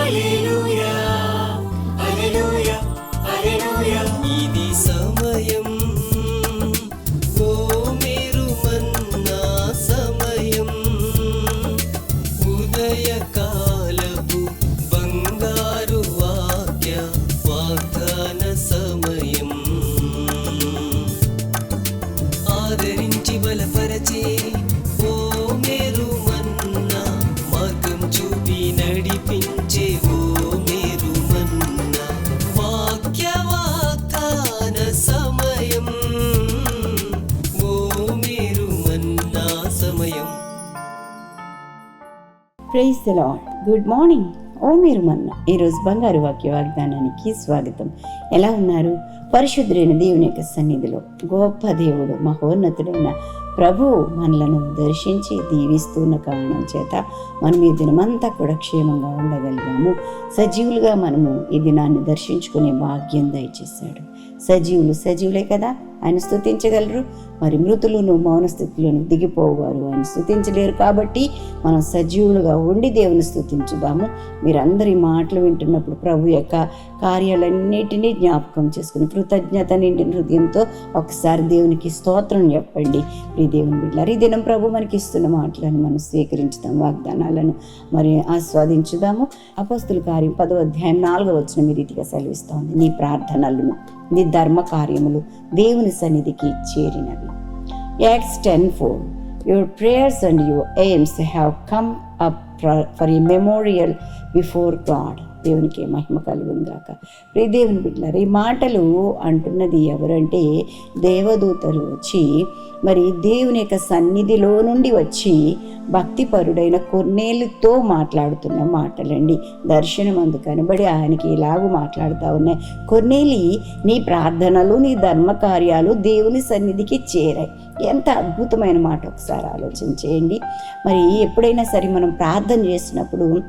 Aleluia. Praise the Lord good morning ఓ మీరు మన్న ఈరోజు బంగారు వాక్య వాగ్దానానికి స్వాగతం. ఎలా ఉన్నారు? పరిశుద్ధుడైన దేవుని యొక్క సన్నిధిలో గొప్ప దేవుడు మహోన్నతుడైన ప్రభు మనలను దర్శించి దీవిస్తున్న కారణం చేత మనం ఈ దినమంతా కూడా క్షేమంగా ఉండగలిగాము. సజీవులుగా మనము ఈ దినాన్ని దర్శించుకునే భాగ్యం దయచేశాడు. సజీవులు సజీవులే కదా? ఆయన స్థుతించగలరు మరి మృతులను మౌన స్థితిలోను దిగిపోవారు. ఆయన స్థుతించలేరు కాబట్టి మనం సజీవులుగా ఉండి దేవుని స్థుతించుదాము మీరందరి మాటలు వింటున్నప్పుడు ప్రభు యొక్క కార్యాలన్నిటినీ జ్ఞాపకం చేసుకుని కృతజ్ఞత నిండిన హృదయంతో ఒకసారి దేవునికి స్తోత్రం చెప్పండి. ఈ దేవుని బిడ్డారు ఈ దినం ప్రభు మనకి ఇస్తున్న మాటలను మనం స్వీకరించుదాం వాగ్దానాలను మరి ఆస్వాదించుదాము. అపస్తుల కార్యం పదో అధ్యాయం నాలుగో వచ్చిన మీ రీతిగా సెలవిస్తోంది నీ ప్రార్థనలను నీ ధర్మ కార్యములు దేవుని సన్నిధికి చేరినవి. Acts ten four your prayers and your alms have come up for a memorial before God దేవునికి మహిమ కలుగుందాక ప్రే దేవుని బిడ్డలారు ఈ మాటలు అంటున్నది ఎవరంటే దేవదూతలు వచ్చి మరి దేవుని యొక్క సన్నిధిలో నుండి వచ్చి భక్తిపరుడైన కొన్నేళ్ళతో మాట్లాడుతున్న మాటలండి. దర్శనం అందు కనబడి ఆయనకి ఇలాగూ మాట్లాడుతూ ఉన్నాయి. కొన్నేలి నీ ప్రార్థనలు నీ ధర్మ కార్యాలు దేవుని సన్నిధికి చేరాయి. ఎంత అద్భుతమైన మాట ఒకసారి ఆలోచన చేయండి. మరి ఎప్పుడైనా సరే మనం ప్రార్థన చేసినప్పుడు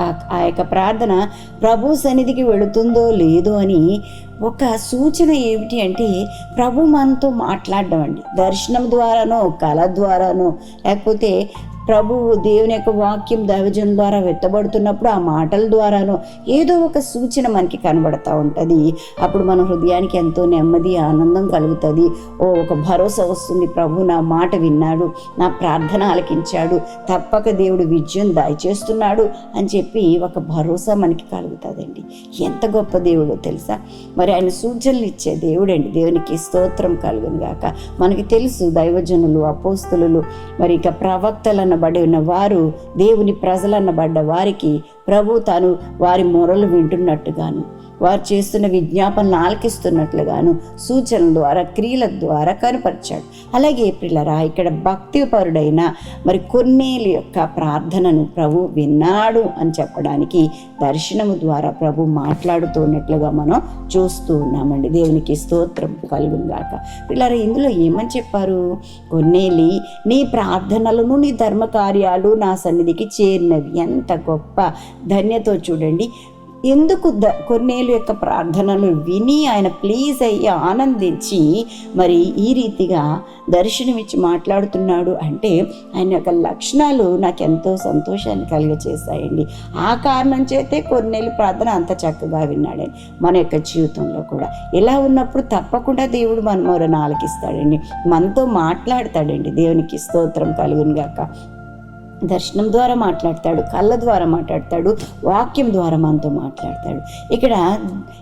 ఆ- యొక్క ప్రార్థన ప్రభు సన్నిధికి వెళుతుందో లేదో అని ఒక సూచన ఏమిటి అంటే ప్రభు మనతో మాట్లాడడం అండి. దర్శనం ద్వారానో కళ ద్వారానో లేకపోతే ప్రభువు దేవుని యొక్క వాక్యం దైవజనం ద్వారా వెత్తబడుతున్నప్పుడు ఆ మాటల ద్వారాను ఏదో ఒక సూచన మనకి కనబడతా ఉంటుంది. అప్పుడు మన హృదయానికి ఎంతో నెమ్మది ఆనందం కలుగుతుంది. ఓ ఒక భరోసా వస్తుంది. ప్రభు నా మాట విన్నాడు నా ప్రార్థన ఆలకించాడు తప్పక దేవుడు విజయం దయచేస్తున్నాడు అని చెప్పి ఒక భరోసా మనకి కలుగుతుందండి. ఎంత గొప్ప దేవుడో తెలుసా? మరి ఆయన సూచనలు ఇచ్చే దేవుడండి. దేవునికి స్తోత్రం కలుగును గాక. మనకి తెలుసు దైవజనులు అపోస్తులు మరి ఇక ప్రవక్తలను అనబడి ఉన్న వారు దేవుని ప్రజలన్నబడ్డ వారికి ప్రభు తాను వారి మొరలు వింటున్నట్టుగాను. వారు చేస్తున్న విజ్ఞాపనలు ఆలకిస్తున్నట్లుగాను సూచనల ద్వారా క్రియల ద్వారా కనపరిచాడు. అలాగే ప్రిలరా ఇక్కడ భక్తిపరుడైన మరి కొన్నేళ్ళ యొక్క ప్రార్థనను ప్రభు విన్నాడు అని చెప్పడానికి దర్శనము ద్వారా ప్రభు మాట్లాడుతున్నట్లుగా మనం చూస్తూ ఉన్నామండి. దేవునికి స్తోత్రం కలుగుగాక పిల్లరా ఇందులో ఏమని చెప్పారు? కొన్నేలి నీ ప్రార్థనలను నీ ధర్మ కార్యాలు నా సన్నిధికి చేరినవి. ఎంత గొప్ప ధన్యతో చూడండి. ఎందుకు ద కొన్నేళ్ళు యొక్క ప్రార్థనలు విని ఆయన ప్లీజ్ అయ్యి ఆనందించి మరి ఈ రీతిగా దర్శనమిచ్చి మాట్లాడుతున్నాడు అంటే ఆయన యొక్క లక్షణాలు నాకు ఎంతో సంతోషాన్ని కలిగచేశాయండి. ఆ కారణం చేతే కొన్నేళ్ళు ప్రార్థన అంత చక్కగా విన్నాడండి. మన యొక్క జీవితంలో కూడా. ఇలా ఉన్నప్పుడు తప్పకుండా దేవుడు మన మొరను ఆలకిస్తాడండి. మనతో మాట్లాడతాడండి. దేవునికి స్తోత్రం కలుగును గాక దర్శనం ద్వారా మాట్లాడతాడు కళ్ళ ద్వారా మాట్లాడతాడు వాక్యం ద్వారా మనతో మాట్లాడతాడు. ఇక్కడ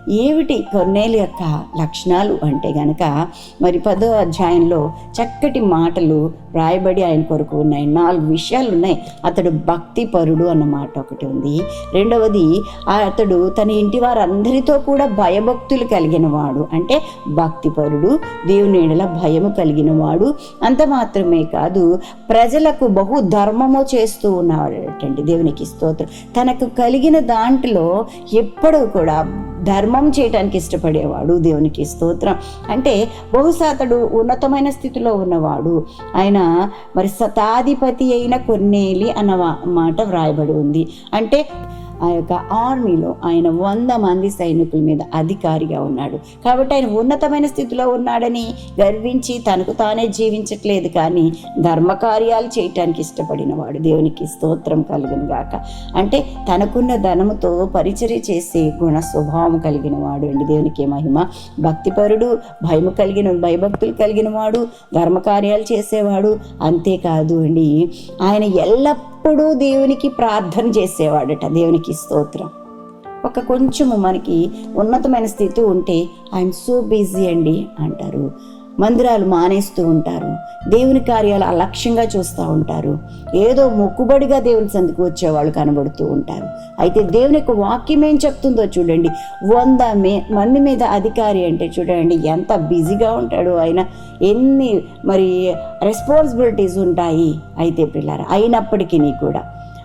ఏమిటి కొన్నేలు యొక్క లక్షణాలు అంటే గనక మరి పదో అధ్యాయంలో చక్కటి మాటలు రాయబడి ఆయన కొరకు ఉన్నాయి. నాలుగు విషయాలు ఉన్నాయి. అతడు భక్తి పరుడు అన్న మాట ఒకటి ఉంది. రెండవది అతడు తన ఇంటి వారందరితో కూడా భయభక్తులు కలిగిన వాడు అంటే భక్తిపరుడు దేవుని భయము కలిగిన వాడు అంత మాత్రమే కాదు ప్రజలకు బహు ధర్మము చేస్తూ ఉన్నాడటండి దేవునికి స్తోత్రం. తనకు కలిగిన దాంట్లో ఎప్పుడూ కూడా ధర్మం చేయటానికి ఇష్టపడేవాడు దేవునికి స్తోత్రం. అంటే బహుశా అతడు ఉన్నతమైన స్థితిలో ఉన్నవాడు. ఆయన మరి శతాధిపతి అయిన కొన్నేలి అన్న మాట వ్రాయబడి ఉంది. అంటే ఆ యొక్క ఆర్మీలో ఆయన వంద మంది సైనికుల మీద అధికారిగా ఉన్నాడు. కాబట్టి ఆయన ఉన్నతమైన స్థితిలో ఉన్నాడని గర్వించి తనకు తానే జీవించట్లేదు కానీ ధర్మకార్యాలు చేయటానికి ఇష్టపడిన వాడు దేవునికి స్తోత్రం కలిగిన గాక. అంటే తనకున్న ధనముతో పరిచర్య చేసే గుణ స్వభావం కలిగిన వాడు అండి. దేవునికి మహిమ. భక్తిపరుడు భయము కలిగిన భయభక్తులు కలిగిన వాడు ధర్మకార్యాలు చేసేవాడు అంతేకాదు అండి. ఆయన ఎల్లప్పుడూ దేవునికి ప్రార్థన చేసేవాడట. దేవునికి స్తోత్రం. ఒక కొంచెము మనకి ఉన్నతమైన స్థితి ఉంటే ఐఎమ్ సో బిజీ అండి అంటారు. మందిరాలు మానేస్తూ ఉంటారు. దేవుని కార్యాలు అలక్ష్యంగా చూస్తూ ఉంటారు. ఏదో మొక్కుబడిగా దేవుని సందుకు వచ్చేవాళ్ళు కనబడుతూ ఉంటారు. అయితే దేవుని యొక్క వాక్యం ఏం చెప్తుందో చూడండి. వంద మే మంది మీద అధికారి అంటే చూడండి ఎంత బిజీగా ఉంటాడో ఆయన ఎన్ని మరి రెస్పాన్సిబిలిటీస్ ఉంటాయి. అయితే పిల్లలు అయినప్పటికీ కూడా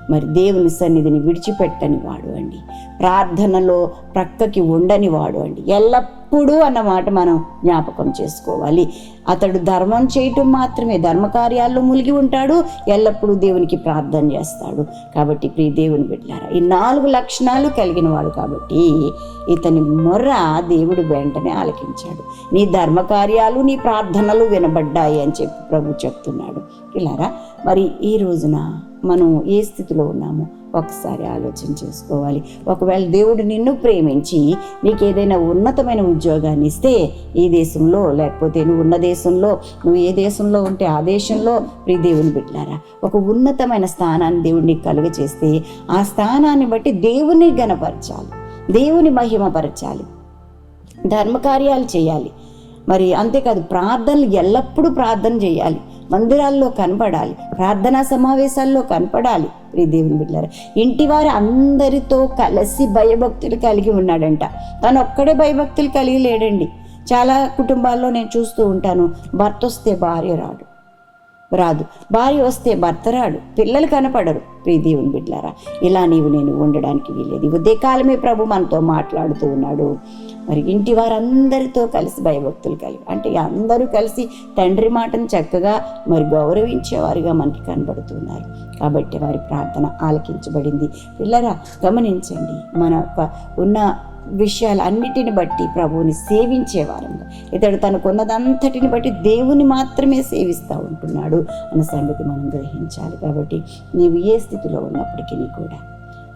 మరి దేవుని సన్నిధిని విడిచిపెట్టని వాడు అండి. ప్రార్థనలో ప్రక్కకి ఉండని వాడు అండి. ఎల్లప్పుడూ అన్నమాట మనం జ్ఞాపకం చేసుకోవాలి. అతడు ధర్మం చేయటం మాత్రమే ధర్మకార్యాల్లో మునిగి ఉంటాడు ఎల్లప్పుడూ దేవునికి ప్రార్థన చేస్తాడు. కాబట్టి ప్రియ దేవుని బిడ్డారా ఈ నాలుగు లక్షణాలు కలిగిన వాడు కాబట్టి ఇతని మొర్ర దేవుడు వెంటనే ఆలకించాడు. నీ ధర్మకార్యాలు నీ ప్రార్థనలు వినబడ్డాయి అని చెప్పి ప్రభు చెప్తున్నాడు. ఇలారా మరి ఈ రోజున మనం ఏ స్థితిలో ఉన్నామో? ఒకసారి ఆలోచన చేసుకోవాలి. ఒకవేళ దేవుడు నిన్ను ప్రేమించి నీకు ఏదైనా ఉన్నతమైన ఉద్యోగాన్ని ఇస్తే ఈ దేశంలో లేకపోతే నువ్వు ఉన్న దేశంలో నువ్వు ఏ దేశంలో ఉంటే ఆ దేశంలో ప్రియ దేవుని బిడ్డారా ఒక ఉన్నతమైన స్థానాన్ని దేవుడు నీకు కలుగ చేస్తే ఆ స్థానాన్ని బట్టి దేవుని గణపరచాలి దేవుని మహిమపరచాలి ధర్మకార్యాలు చేయాలి. మరి అంతేకాదు ప్రార్థనలు ఎల్లప్పుడూ ప్రార్థన చేయాలి. మందిరాల్లో కనపడాలి ప్రార్థనా సమావేశాల్లో కనపడాలి. ప్రియ దేవుని బిడ్డారు ఇంటి వారి అందరితో కలిసి భయభక్తులు కలిగి ఉన్నాడంట. తను ఒక్కడే భయభక్తులు కలిగి లేడండి. చాలా కుటుంబాల్లో నేను చూస్తూ ఉంటాను భర్త వస్తే భార్య రాడు రాదు. భార్య వస్తే భర్త రాడు పిల్లలు కనపడరు. ప్రియ దేవుని బిడ్డారా ఇలా నీవు నేను ఉండడానికి వీలేదు ఉదయకాలమే ప్రభు మనతో మాట్లాడుతూ ఉన్నాడు. మరి ఇంటి వారందరితో కలిసి భయభక్తులు కలిగి అంటే అందరూ కలిసి తండ్రి మాటను చక్కగా మరి గౌరవించేవారుగా మనకి కనబడుతున్నారు. కాబట్టి వారి ప్రార్థన ఆలకించబడింది. పిల్లరా గమనించండి మన యొక్క ఉన్న విషయాలన్నిటిని బట్టి ప్రభువుని సేవించేవారంగా ఇతడు తనకున్నదంతటిని బట్టి దేవుని మాత్రమే సేవిస్తూ ఉంటున్నాడు అన్న సంగతి మనం గ్రహించాలి. కాబట్టి నీవు ఏ స్థితిలో ఉన్నప్పటికీ కూడా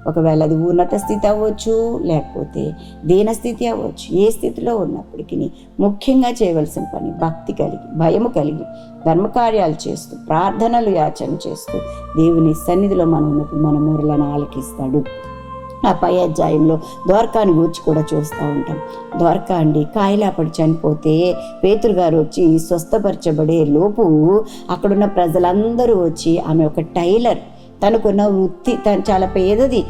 ఒకవేళ అది ఉన్నత స్థితి అవ్వచ్చు లేకపోతే దీన స్థితి అవ్వచ్చు ఏ స్థితిలో ఉన్నప్పటికీ ముఖ్యంగా చేయవలసిన పని భక్తి కలిగి భయము కలిగి ధర్మకార్యాలు చేస్తూ ప్రార్థనలు యాచన చేస్తూ దేవుని సన్నిధిలో మనం ఉన్నప్పుడు మన మూరలను ఆలకిస్తాడు. ఆ పై అధ్యాయంలో ద్వారకాని గురించి కూడా చూస్తూ ఉంటాం. ద్వారకా అండి కాయలాపడి చనిపోతే పేతురు గారు వచ్చి స్వస్థపరచబడే లోపు అక్కడున్న ప్రజలందరూ వచ్చి ఆమె ఒక టైలర్ తనకున్న వృత్తి తను చాలా పేదది.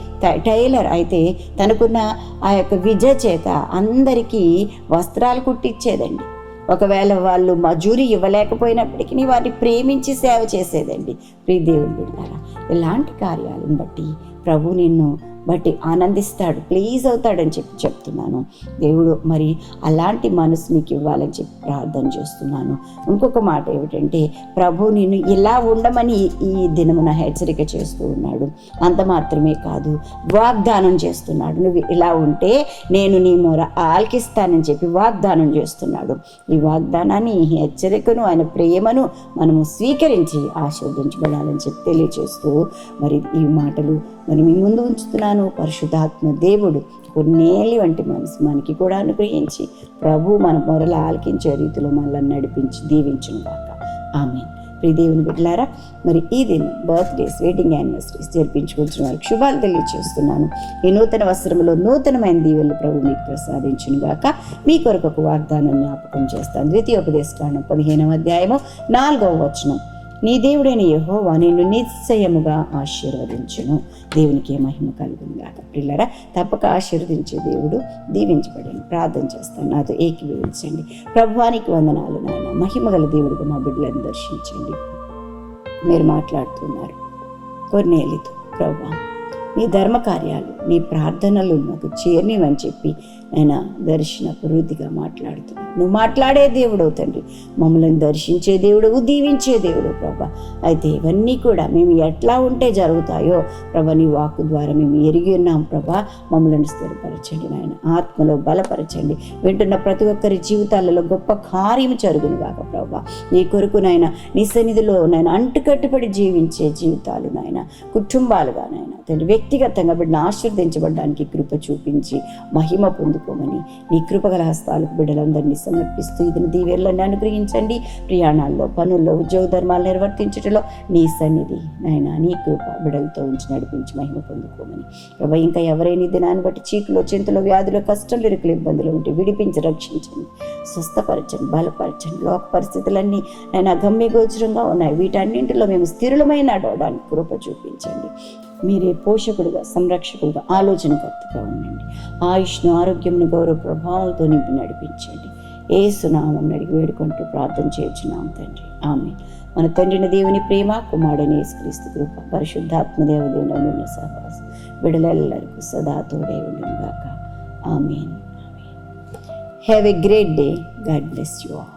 టైలర్ అయితే తనకున్న ఆ యొక్క విద్య చేత అందరికీ వస్త్రాలు కుట్టించేదండి ఒకవేళ వాళ్ళు మజూరి ఇవ్వలేకపోయినప్పటికీ వారిని ప్రేమించి సేవ చేసేదండి. ప్రియ దేవుని బిడ్డారా ఇలాంటి కార్యాలను బట్టి ప్రభు నిన్ను బట్టి ఆనందిస్తాడు. ప్లీజ్ అవుతాడని చెప్పి చెప్తున్నాను. దేవుడు మరి అలాంటి మనసు నీకు ఇవ్వాలని చెప్పి ప్రార్థన చేస్తున్నాను. ఇంకొక మాట ఏమిటంటే ప్రభు నేను ఇలా ఉండమని ఈ దినమున హెచ్చరిక చేస్తూ ఉన్నాడు. అంత మాత్రమే కాదు వాగ్దానం చేస్తున్నాడు. నువ్వు ఇలా ఉంటే నేను నీ మొర ఆలకిస్తానని చెప్పి వాగ్దానం చేస్తున్నాడు. ఈ వాగ్దానాన్ని ఈ హెచ్చరికను ఆయన ప్రేమను మనము స్వీకరించి ఆశీర్వదించబడాలని చెప్పి తెలియచేస్తూ మరి ఈ మాటలు మరి మీ ముందు ఉంచుతున్నాను. పరిశుద్ధాత్మ దేవుడు కొన్నేళ్ళు వంటి మనసు మనకి కూడా అనుగ్రహించి ప్రభు మన మొరలు ఆలకించే రీతిలో మనల్ని నడిపించి దీవించును గాక. ఆమె ప్రియ దేవుని బిడ్డలారా మరి ఈ దినం బర్త్డేస్ వెడ్డింగ్ యానివర్సరీస్ జరిపించుకుంటున్న వారికి శుభాలు తెలియజేస్తున్నాను ఈ నూతన వస్త్రంలో నూతనమైన దీవెలు ప్రభు మీకు ప్రసాదించును గాక. మీ కొరకు ఒక వాగ్దానం జ్ఞాపకం చేస్తాను. ద్వితీయోపదేశ కాండం పదిహేనవ అధ్యాయము నాలుగవ వచనం. నీ దేవుడైన యహోవా నిన్ను నిశ్చయముగా ఆశీర్వదించును. దేవునికి ఏ మహిమ కలుగును పిల్లరా తప్పక ఆశీర్వదించే దేవుడు దీవించబడిన. ప్రార్థన చేస్తాను. నాతో ఏకీభవించండి. ప్రభువానికి వందనాలు నాయన. మహిమగల దేవుడిగా మా బిడ్డలను దర్శించండి. మీరు మాట్లాడుతున్నారు. కొన్నేళ్ళతో ప్రభా నీ ధర్మ కార్యాలు నీ ప్రార్థనలు నాకు చేరినవని చెప్పి ఆయన దర్శన వృద్ధిగా మాట్లాడుతున్నాడు. నువ్వు మాట్లాడే దేవుడు తండ్రి. మమ్మల్ని దర్శించే దేవుడు దీవించే దేవుడు ప్రభా. అయితే ఇవన్నీ కూడా మేము ఎట్లా ఉంటే జరుగుతాయో ప్రభా నీ వాక్కు ద్వారా మేము ఎరిగి ఉన్నాం ప్రభా. మమ్మల్ని స్థిరపరచండి నాయన. ఆత్మలో బలపరచండి. వింటున్న ప్రతి ఒక్కరి జీవితాలలో గొప్ప కార్యం జరుగును కాక ప్రభా. నీ కొరకు నాయన నీ సన్నిధిలో నాయన అంటుకట్టుబడి జీవించే జీవితాలు నాయన కుటుంబాలుగా నాయన. తండ్రి వ్యక్తిగతంగా బిడ్డను ఆశీర్దించబడడానికి కృప చూపించి మహిమ పొందుకోమని. నీ కృపగల హస్తాలకు బిడ్డలందరినీ సమర్పిస్తూ ఇది దీవెళ్ళని అనుగ్రహించండి. ప్రయాణాల్లో పనుల్లో ఉద్యోగ ధర్మాలు నిర్వర్తించడంలో నీ సన్నిధి నాయన నీ కృప బిడ్డలతో ఉంచి నడిపించి మహిమ పొందుకోమని. ప్రభా ఇంకా ఎవరైనా దినాన్ని బట్టి చీకులో చింతలో వ్యాధులు కష్టాలు ఇరుకులు ఇబ్బందులు ఉంటే విడిపించి రక్షించండి. స్వస్థపరచండి బలపరచండి. లోక పరిస్థితులన్నీ నేను గమ్యగోచరంగా ఉన్నాయి. వీటన్నింటిలో మేము స్థిరులమైన నడవడానికి కృప చూపించండి. మీరే పోషకుడుగా సంరక్షకుడుగా ఆలోచనకర్తగా ఉండండి. ఆయుష్ను ఆరోగ్యంను గౌరవ ప్రభావంతో నింపి నడిపించండి. ఏ సునామం అడిగి వేడుకుంటూ ప్రార్థన చేయించున్నాం తండ్రి. ఆమె మన తండ్రిని దేవుని ప్రేమ కుమారుడని యేసుక్రీస్తు కృప పరిశుద్ధాత్మ దేవదేవుని ఉన్న సహవాసం విడలెల్లరికూ సదా తోడే ఉండును amen. Have a great day God bless you all